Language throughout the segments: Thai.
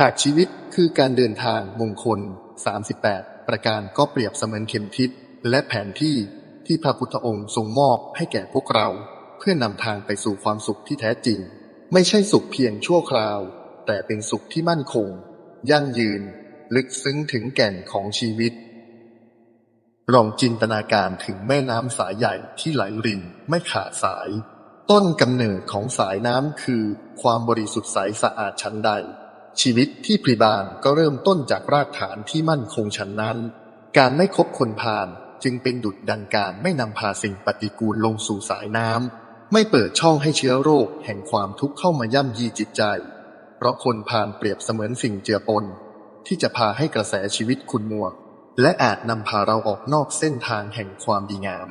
หากชีวิตคือการเดินทางมงคล 38 ประการก็เปรียบเสมือนเข็มทิศและแผนที่ที่พระพุทธองค์ทรงมอบให้แก่พวกเรา เพื่อนำทางไปสู่ความสุขที่แท้จริง ไม่ใช่สุขเพียงชั่วคราว แต่เป็นสุขที่มั่นคง ยั่งยืน ลึกซึ้งถึงแก่นของชีวิต ลองจินตนาการถึงแม่น้ำสายใหญ่ที่ไหลรินไม่ขาดสาย ต้นกำเนิดของสายน้ำคือ ความบริสุทธิ์ใสสะอาดชั้นใด ชีวิตที่พริบานก็เริ่มต้นจากรากฐานที่มั่นคงชั้นนั้น การไม่คบคนพาลจึงเป็นดุจดังการไม่นำพาสิ่งปฏิกูลลงสู่สายน้ำไม่เปิดช่องให้เชื้อโรคแห่งความทุกข์เข้ามาย่ำยีจิตใจ เพราะคนพาลเปรียบเสมือนสิ่งเจือปน ที่จะพาให้กระแสชีวิตคุณมัว และอาจนำพาเราออกนอกเส้นทางแห่งความดีงาม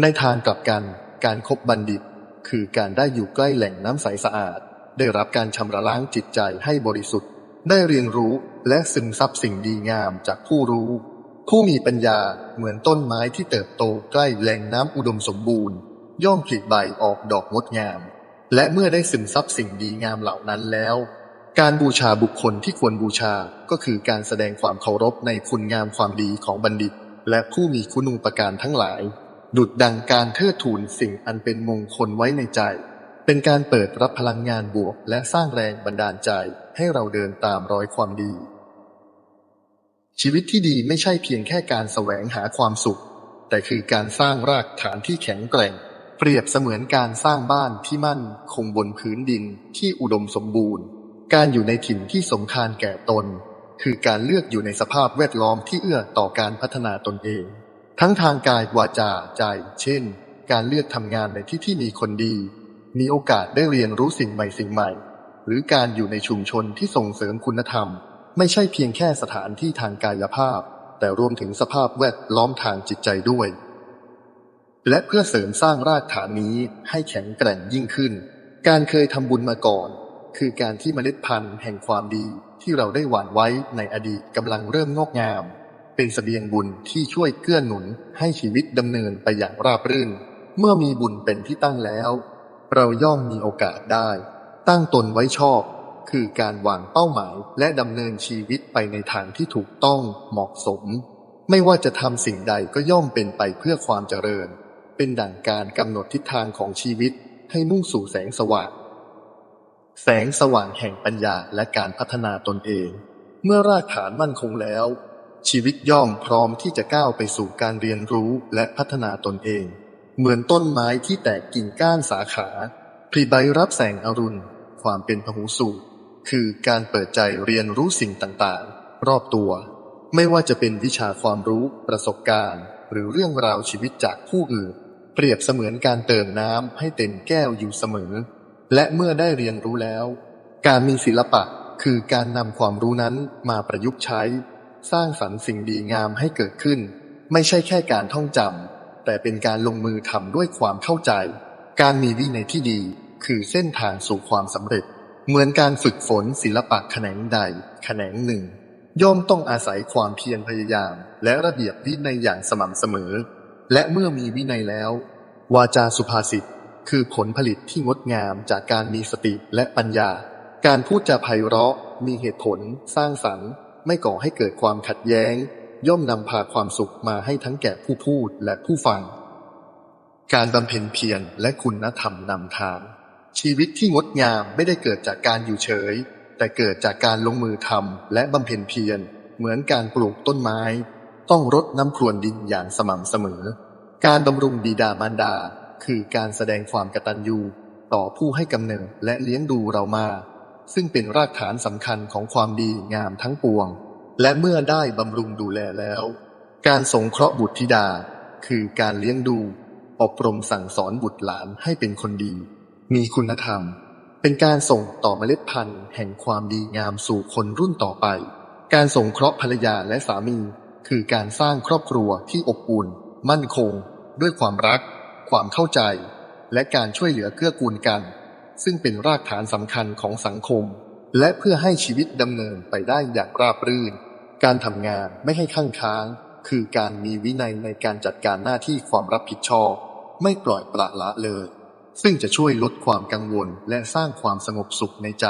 ในทางกลับกันการคบบัณฑิต คือการได้อยู่ใกล้แหล่งน้ำใสสะอาด ได้รับการชำระล้างจิตใจให้บริสุทธิ์ ได้เรียนรู้และซึมซับสิ่งดีงามจากผู้รู้ ผู้มีปัญญาเหมือนต้นไม้ที่เติบโตใกล้แหล่งน้ำอุดมสมบูรณ์ ย่อมผลิใบออกดอกงดงาม และเมื่อได้ซึมซับสิ่งดีงามเหล่านั้นแล้ว การบูชาบุคคลที่ควรบูชาก็คือการแสดงความเคารพในคุณงามความดีของบัณฑิต และผู้มีคุณูปการทั้งหลาย ดุดดังการเทิดทูนสิ่งอันเป็นมงคลไว้ในใจ เป็นการเปิดรับพลังงานบวก และสร้างแรงบันดาลใจให้เราเดินตามรอยความดี ชีวิตที่ดีไม่ใช่เพียงแค่การแสวงหาความสุข แต่คือการสร้างรากฐานที่แข็งแกร่ง เปรียบเสมือนการสร้างบ้านที่มั่นคงบนพื้นดินที่อุดมสมบูรณ์ การอยู่ในถิ่นที่สมคารแก่ตน คือการเลือกอยู่ในสภาพแวดล้อมที่เอื้อต่อการพัฒนาตนเอง ทั้งทางกายวาจาใจ เช่น การเลือกทำงานในที่ที่มีคนดี มีโอกาสได้เรียนรู้สิ่งใหม่สิ่งใหม่ หรือการอยู่ในชุมชนที่ส่งเสริมคุณธรรม ไม่ใช่เพียงแค่สถานที่ทางกายภาพ แต่รวมถึงสภาพแวดล้อมทางจิตใจด้วย และเพื่อเสริมสร้างรากฐานนี้ให้แข็งแกร่งยิ่งขึ้น การเคยทำบุญมาก่อน คือการที่เมล็ดพันธุ์แห่งความดีที่เราได้หว่านไว้ในอดีตกำลังเริ่มงอกงาม เป็นเสบียงบุญที่ช่วยเกื้อหนุนให้ชีวิตดำเนินไปอย่างราบรื่น เมื่อมีบุญเป็นที่ตั้งแล้ว เราย่อมมีโอกาสได้ ตั้งตนไว้ชอบ คือการวางเป้าหมายและดำเนินชีวิตไปในทางที่ถูกต้องเหมาะสม ไม่ว่าจะทำสิ่งใดก็ย่อมเป็นไปเพื่อความเจริญ เป็นดั่งการกำหนดทิศทางของชีวิตให้มุ่งสู่แสงสว่าง แสงสว่างแห่งปัญญาและการพัฒนาตนเอง เมื่อรากฐานมั่นคงแล้ว ชีวิตย่อมพร้อมที่จะก้าวไปสู่การเรียนรู้และพัฒนาตนเอง เหมือนต้นไม้ที่แตกกิ่งก้านสาขาผลิใบรับแสงอรุณ ความเป็นพหูสูตรคือการเปิดใจเรียนรู้สิ่งต่างๆ รอบตัว ไม่ว่าจะเป็นวิชาความรู้ประสบการณ์ หรือเรื่องราวชีวิตจากผู้อื่น เปรียบเสมือนการเติมน้ำให้เต็มแก้วอยู่เสมอ และเมื่อได้เรียนรู้แล้ว การมีศิลปะคือการนำความรู้นั้นมาประยุกต์ใช้ สร้างสรรค์สิ่งดีงามให้เกิดขึ้น ไม่ใช่แค่การท่องจำ แต่เป็นการลงมือทำด้วยความเข้าใจ การมีวินัยที่ดี คือเส้นทางสู่ความสำเร็จ เหมือนการฝึกฝนศิลปะแขนงใด แขนงหนึ่ง ย่อมต้องอาศัยความเพียรพยายาม และระเบียบวินัยอย่างสม่ำเสมอ และเมื่อมีวินัยแล้ว วาจาสุภาษิต คือผลผลิตที่งดงามจากการมีสติและปัญญา การพูดจาไพเราะ มีเหตุผล สร้างสรรค์ ไม่ก่อให้เกิดความขัดแย้ง ย่อมนำพาความสุขมาให้ทั้งแก่ผู้พูดและผู้ฟัง การบำเพ็ญเพียรและคุณธรรมนำทาง ชีวิตที่งดงามไม่ได้เกิดจากการอยู่เฉย แต่เกิดจากการลงมือทำและบำเพ็ญเพียรเหมือนการปลูกต้นไม้ ต้องรดน้ำพรวนดินอย่างสม่ำเสมอ การบำรุงบิดามารดา คือการแสดงความกตัญญูต่อผู้ให้กำเนิดและเลี้ยงดูเรามา ซึ่งเป็นรากฐานสำคัญของความดีงามทั้งปวง และเมื่อได้บำรุงดูแลแล้ว การสงเคราะห์บุตรธิดา คือการเลี้ยงดู อบรมสั่งสอนบุตรหลานให้เป็นคนดี มีคุณธรรม เป็นการส่งต่อเมล็ดพันธุ์ แห่งความดีงามสู่คนรุ่นต่อไป การสงเคราะห์ภรรยาและสามี คือการสร้างครอบครัวที่อบอุ่น มั่นคง ด้วยความรัก ความเข้าใจ และการช่วยเหลือเกื้อกูลกัน ซึ่งเป็นรากฐานสำคัญของสังคม และเพื่อให้ชีวิตดำเนินไปได้อย่างราบรื่น การทำงานไม่ให้ข้างค้าง คือการมีวินัยในการจัดการหน้าที่ความรับผิดชอบ ไม่ปล่อยปละละเลย ซึ่งจะช่วยลดความกังวลและสร้างความสงบสุขในใจ